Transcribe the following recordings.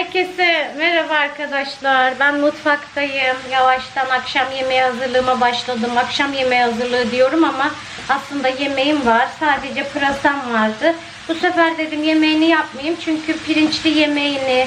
Herkese merhaba arkadaşlar. Ben mutfaktayım. Yavaştan akşam yemeği hazırlığıma başladım. Akşam yemeği hazırlığı diyorum ama aslında yemeğim var. Sadece pırasam vardı. Bu sefer dedim yemeğini yapmayayım. Çünkü pirinçli yemeğini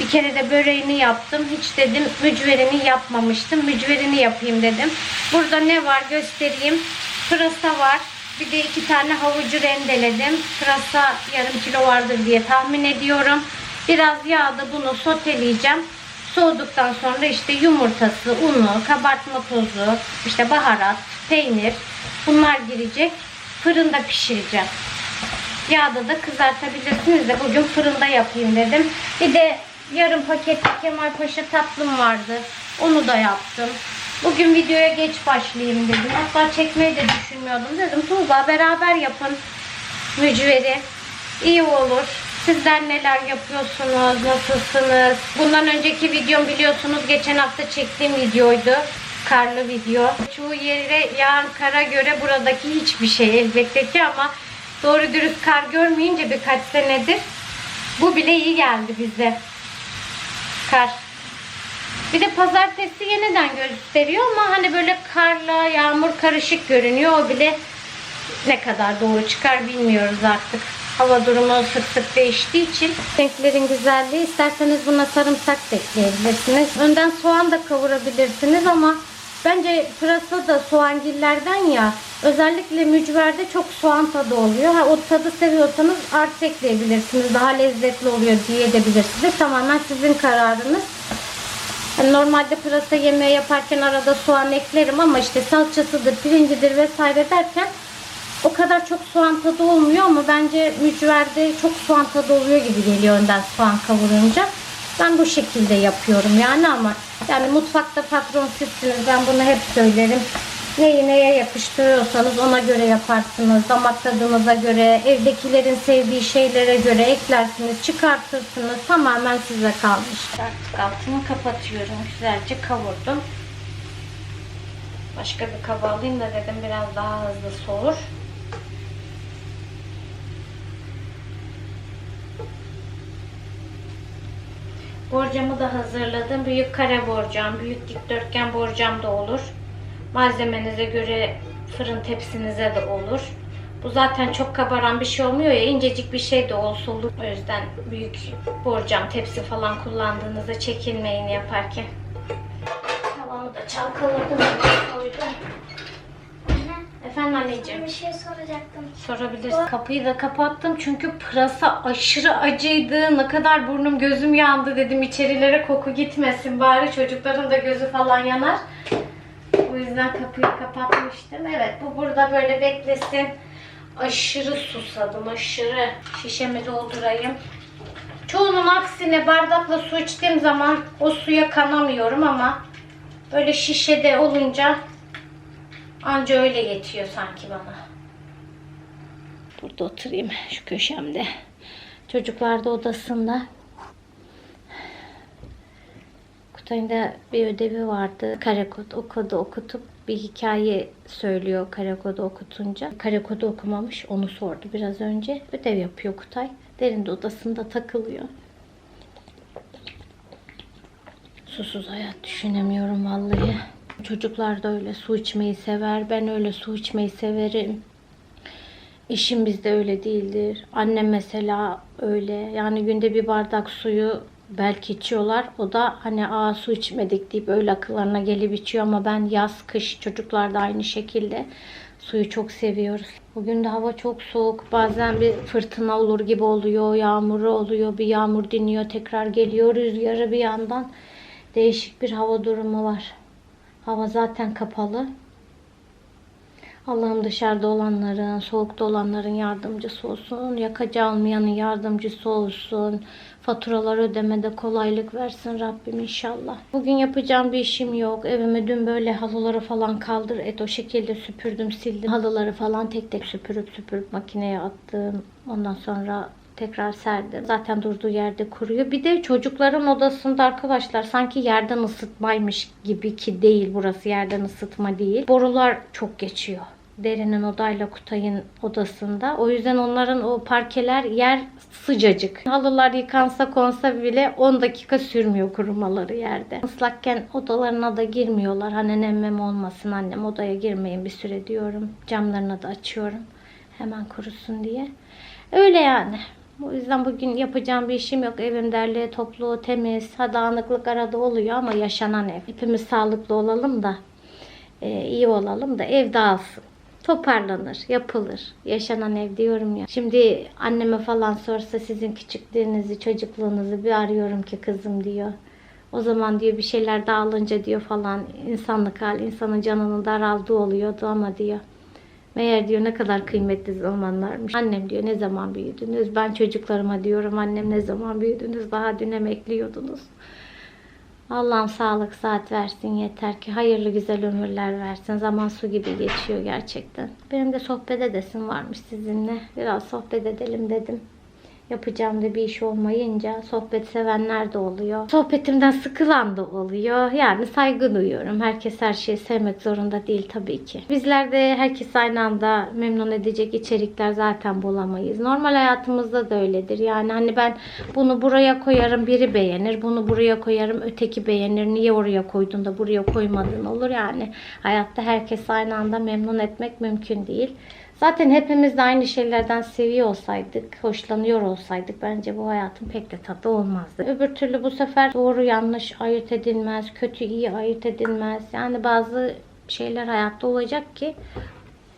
bir kere de böreğini yaptım. Hiç dedim mücverini yapmamıştım. Mücverini yapayım dedim. Burada ne var göstereyim. Pırasa var. Bir de iki tane havucu rendeledim. Pırasa yarım kilo vardır diye tahmin ediyorum. Biraz yağda bunu soteleyeceğim. Soğuduktan sonra işte yumurtası, unu, kabartma tozu, işte baharat, peynir bunlar girecek. Fırında pişireceğim. Yağda da kızartabilirsiniz de bugün fırında yapayım dedim. Bir de yarım paket Kemal Paşa tatlım vardı. Onu da yaptım. Bugün videoya geç başlayayım dedim. Hatta çekmeyi de düşünmüyordum. Dedim Tuğba beraber yapın mücveri. İyi olur. Sizler neler yapıyorsunuz? Nasılsınız? Bundan önceki videom biliyorsunuz geçen hafta çektiğim videoydu. Karlı video. Çoğu yere yağan kara göre buradaki hiçbir şey elbette ki ama doğru dürüst kar görmeyince birkaç senedir bu bile iyi geldi bize. Kar. Bir de pazartesi yeniden gösteriyor ama hani böyle karla yağmur karışık görünüyor. O bile ne kadar doğru çıkar bilmiyoruz artık. Hava durumu sık sık değiştiği için. Renklerin güzelliği isterseniz buna sarımsak da ekleyebilirsiniz. Önden soğan da kavurabilirsiniz ama bence pırasa da soğangillerden ya özellikle mücverde çok soğan tadı oluyor. Ha, o tadı seviyorsanız artı ekleyebilirsiniz. Daha lezzetli oluyor diyebilirsiniz. Tamamen sizin kararınız. Normalde pırasa yemeği yaparken arada soğan eklerim ama işte salçasıdır, pirincidir vesaire derken o kadar çok soğan tadı olmuyor ama bence mücverde çok soğan tadı oluyor gibi geliyor önden soğan kavurunca. Ben bu şekilde yapıyorum yani ama yani mutfakta patron sizsiniz. Ben bunu hep söylerim. Neyi neye yakıştırıyorsanız ona göre yaparsınız. Damak tadınıza göre, evdekilerin sevdiği şeylere göre eklersiniz, çıkartırsınız. Tamamen size kalmış. Artık altını kapatıyorum. Güzelce kavurdum. Başka bir kaba alayım da dedim biraz daha hızlı soğur. Borcamı da hazırladım. Büyük kare borcam, büyük dikdörtgen borcam da olur. Malzemenize göre fırın tepsinize de olur. Bu zaten çok kabaran bir şey olmuyor ya incecik bir şey de olsa olur. O yüzden büyük borcam, tepsi falan kullandığınızda çekinmeyin yaparken. Tavamı da çalkaladım. Koydum. Bir şey soracaktım. Sorabilirsin. Kapıyı da kapattım çünkü pırasa aşırı acıydı. Ne kadar burnum gözüm yandı dedim içerilere koku gitmesin bari çocukların da gözü falan yanar. O yüzden kapıyı kapatmıştım. Evet bu burada böyle beklesin. Aşırı susadım aşırı. Şişemi doldurayım. Çoğunun aksine bardakla su içtiğim zaman o suya kanamıyorum ama böyle şişede olunca anca öyle yetiyor sanki bana. Burada oturayım şu köşemde. Çocuklar da odasında. Kutay'ın da bir ödevi vardı. Karekod okudu okutup bir hikaye söylüyor karekodu okutunca. Karekodu okumamış onu sordu biraz önce. Ödev yapıyor Kutay. Derin de odasında takılıyor. Susuz hayat düşünemiyorum vallahi. Çocuklar da öyle su içmeyi sever. Ben öyle su içmeyi severim. İşim bizde öyle değildir. Annem mesela öyle. Yani günde bir bardak suyu belki içiyorlar. O da hani aa su içmedik deyip öyle akıllarına gelip içiyor ama ben yaz kış çocuklar da aynı şekilde suyu çok seviyoruz. Bugün de hava çok soğuk. Bazen bir fırtına olur gibi oluyor. Yağmuru oluyor. Bir yağmur diniyor. Tekrar geliyor. Rüzgarı bir yandan. Değişik bir hava durumu var. Hava zaten kapalı. Allah'ım dışarıda olanların, soğukta olanların yardımcısı olsun. Yakacı almayanın yardımcısı olsun. Faturalar ödemede kolaylık versin Rabbim inşallah. Bugün yapacağım bir işim yok. Evime dün böyle halıları falan kaldır et o şekilde süpürdüm sildim. Halıları falan tek tek süpürüp süpürüp makineye attım. Ondan sonra tekrar serdim. Zaten durduğu yerde kuruyor. Bir de çocukların odasında arkadaşlar sanki yerden ısıtmaymış gibi ki değil burası yerden ısıtma değil. Borular çok geçiyor. Derin'in odayla Kutay'ın odasında. O yüzden onların o parkeler yer sıcacık. Halılar yıkansa konsa bile 10 dakika sürmüyor kurumaları yerde. Islakken odalarına da girmiyorlar. Hani nemmem olmasın annem odaya girmeyin bir süre diyorum. Camlarını da açıyorum. Hemen kurusun diye. Öyle yani. O yüzden bugün yapacağım bir işim yok. Evim derli, toplu, temiz. Ha dağınıklık arada oluyor ama yaşanan ev. Hepimiz sağlıklı olalım da e, iyi olalım da ev dağılsın. Toparlanır, yapılır. Yaşanan ev diyorum ya. Şimdi anneme falan sorsa sizin küçüklüğünüzü, çocukluğunuzu bir arıyorum ki kızım diyor. O zaman diyor bir şeyler dağılınca diyor falan insanlık hali insanın canının daraldığı oluyordu ama diyor. Meğer diyor ne kadar kıymetli zamanlarmış. Annem diyor ne zaman büyüdünüz? Ben çocuklarıma diyorum annem ne zaman büyüdünüz? Daha dün emekliyordunuz. Allah'ım sağlık saat versin yeter ki hayırlı güzel ömürler versin. Zaman su gibi geçiyor gerçekten. Benim de sohbet edesim varmış sizinle. Biraz sohbet edelim dedim. Yapacağım da bir iş olmayınca sohbet sevenler de oluyor. Sohbetimden sıkılan da oluyor. Yani saygı duyuyorum. Herkes her şeyi sevmek zorunda değil tabii ki. Bizler de herkes aynı anda memnun edecek içerikler zaten bulamayız. Normal hayatımızda da öyledir. Yani hani ben bunu buraya koyarım biri beğenir. Bunu buraya koyarım öteki beğenir. Niye oraya koydun da buraya koymadın olur yani. Hayatta herkes aynı anda memnun etmek mümkün değil. Zaten hepimiz de aynı şeylerden seviyor olsaydık, hoşlanıyor olsaydık bence bu hayatın pek de tadı olmazdı. Öbür türlü bu sefer doğru yanlış ayırt edilmez, kötü iyi ayırt edilmez. Yani bazı şeyler hayatta olacak ki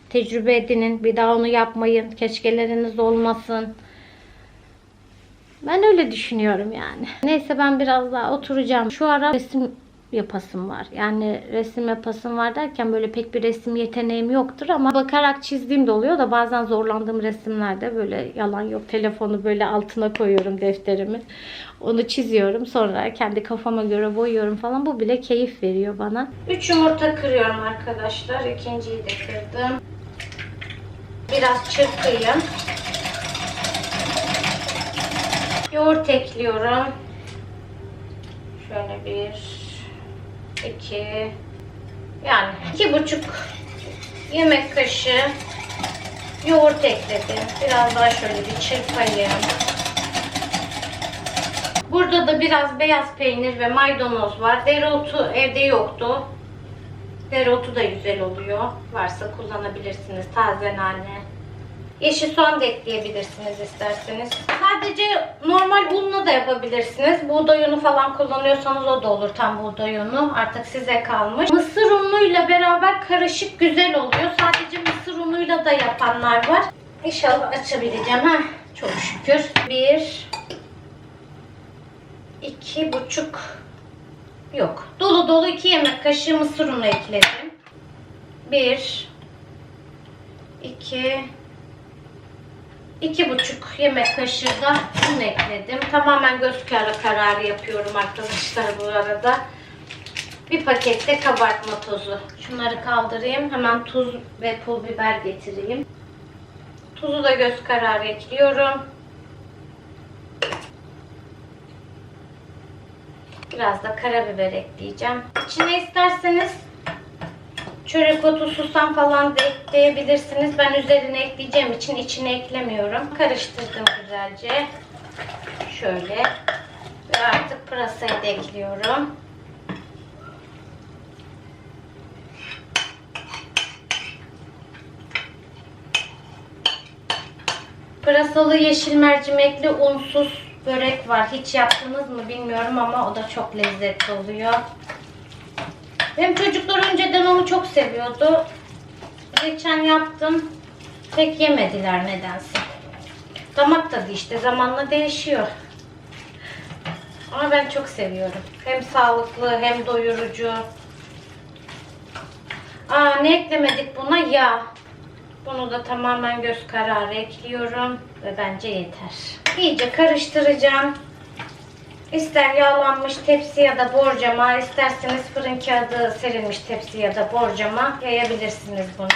tecrübe edinin, bir daha onu yapmayın, keşkeleriniz olmasın. Ben öyle düşünüyorum yani. Neyse ben biraz daha oturacağım. Şu ara resim yapasım var. Yani resim yapasım var derken böyle pek bir resim yeteneğim yoktur ama bakarak çizdiğim de oluyor da bazen zorlandığım resimlerde böyle yalan yok. Telefonu böyle altına koyuyorum defterimi. Onu çiziyorum. Sonra kendi kafama göre boyuyorum falan. Bu bile keyif veriyor bana. 3 yumurta kırıyorum arkadaşlar. İkinciyi de kırdım. Biraz çırpayım. Yoğurt ekliyorum. Şöyle bir, iki, yani iki buçuk yemek kaşığı yoğurt ekledim. Biraz daha şöyle bir çırpayım. Burada da biraz beyaz peynir ve maydanoz var. Dereotu evde yoktu. Dereotu da güzel oluyor. Varsa kullanabilirsiniz. Taze nane. Yeşil soğan da ekleyebilirsiniz isterseniz. Sadece normal unla da yapabilirsiniz. Buğday unu falan kullanıyorsanız o da olur tam buğday unu. Artık size kalmış. Mısır unuyla beraber karışık güzel oluyor. Sadece mısır unuyla da yapanlar var. İnşallah açabileceğim. ha. Çok şükür. Bir, iki buçuk, yok. Dolu dolu iki yemek kaşığı mısır unu ekledim. Bir, iki, iki buçuk yemek kaşığı da un ekledim. Tamamen göz kararı kararı yapıyorum arkadaşlar bu arada. Bir pakette kabartma tozu. Şunları kaldırayım. Hemen tuz ve pul biber getireyim. Tuzu da göz kararı ekliyorum. Biraz da karabiber ekleyeceğim. İçine isterseniz çörek otu, susam falan da ekleyebilirsiniz. Ben üzerine ekleyeceğim için içine eklemiyorum. Karıştırdım güzelce. Şöyle. Ve artık pırasayı da ekliyorum. Pırasalı yeşil mercimekli unsuz börek var. Hiç yaptınız mı bilmiyorum ama o da çok lezzetli oluyor. Benim çocuklar önceden onu çok seviyordu. Geçen yaptım. Pek yemediler nedense. Damak tadı işte zamanla değişiyor. Ama ben çok seviyorum. Hem sağlıklı hem doyurucu. Aa ne eklemedik buna? Yağ. Bunu da tamamen göz kararı ekliyorum ve bence yeter. İyice karıştıracağım. İster yağlanmış tepsi ya da borcama, isterseniz fırın kağıdı serilmiş tepsi ya da borcama yayabilirsiniz bunu.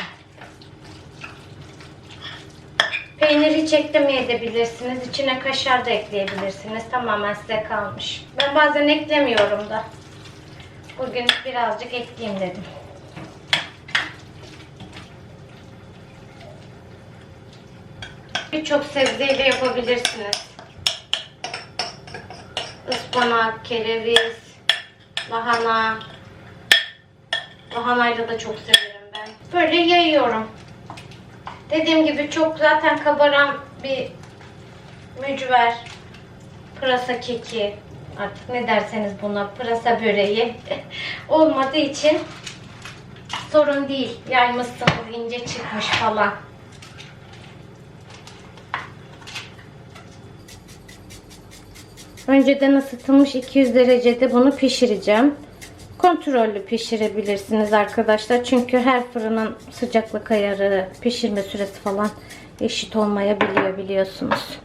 Peynir hiç eklemeyebilirsiniz. İçine kaşar da ekleyebilirsiniz. Tamamen size kalmış. Ben bazen eklemiyorum da. Bugün birazcık ekleyeyim dedim. Birçok sebzeyle yapabilirsiniz. Ispanak, kereviz, lahana. Lahanayla da çok severim ben. Böyle yayıyorum. Dediğim gibi çok zaten kabaran bir mücver, pırasa keki, artık ne derseniz buna, pırasa böreği olmadığı için sorun değil. Yaymışsınız, ince çıkmış falan. Önceden ısıtılmış 200 derecede bunu pişireceğim. Kontrollü pişirebilirsiniz arkadaşlar. Çünkü her fırının sıcaklık ayarı, pişirme süresi falan eşit olmayabiliyor biliyorsunuz.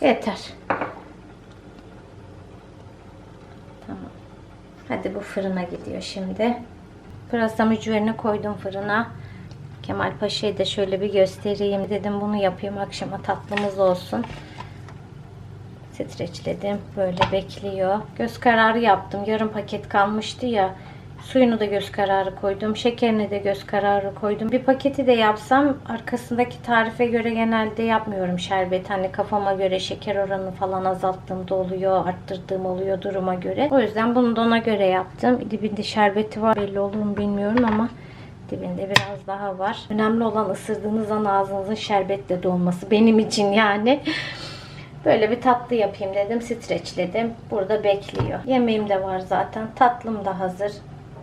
Yeter. Tamam. Hadi bu fırına gidiyor şimdi. Pırasa mücverini koydum fırına. Kemal Paşa'yı da şöyle bir göstereyim dedim. Bunu yapayım akşama tatlımız olsun. Streçledim. Böyle bekliyor. Göz kararı yaptım. Yarım paket kalmıştı ya. Suyunu da göz kararı koydum. Şekerini de göz kararı koydum. Bir paketi de yapsam arkasındaki tarife göre genelde yapmıyorum şerbet. Hani kafama göre şeker oranını falan azalttığım da oluyor. Arttırdığım oluyor duruma göre. O yüzden bunu da ona göre yaptım. Dibinde şerbeti var. Belli olur mu bilmiyorum ama dibinde biraz daha var. Önemli olan ısırdığınız an ağzınızın şerbetle dolması. Benim için yani. Böyle bir tatlı yapayım dedim. Streçledim. Burada bekliyor. Yemeğim de var zaten. Tatlım da hazır.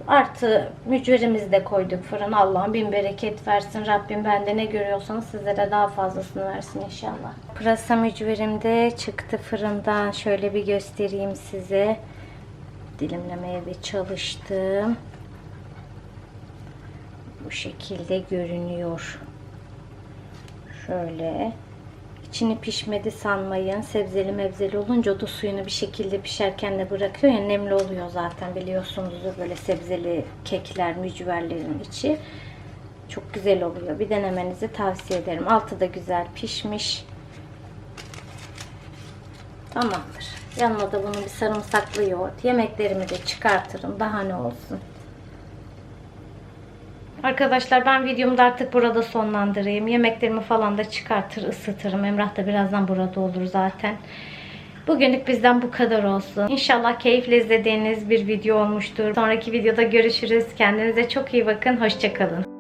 Artı mücverimizi de koyduk fırına. Allah'ım bin bereket versin. Rabbim bende ne görüyorsanız sizlere daha fazlasını versin inşallah. Pırasa mücverim de çıktı fırından. Şöyle bir göstereyim size. Dilimlemeye de çalıştım. Şekilde görünüyor. Şöyle. İçini pişmedi sanmayın. Sebzeli mevzeli olunca o da suyunu bir şekilde pişerken de bırakıyor ya nemli oluyor zaten biliyorsunuzdur böyle sebzeli kekler, mücverlerin içi. Çok güzel oluyor. Bir denemenizi tavsiye ederim. Altı da güzel pişmiş. Tamamdır. Yanına da bunun bir sarımsaklı yoğurt. Yemeklerimi de çıkartırım. Daha ne olsun. Arkadaşlar ben videomu da artık burada sonlandırayım. Yemeklerimi falan da çıkartır, ısıtırım. Emrah da birazdan burada olur zaten. Bugünlük bizden bu kadar olsun. İnşallah keyifle izlediğiniz bir video olmuştur. Sonraki videoda görüşürüz. Kendinize çok iyi bakın. Hoşçakalın.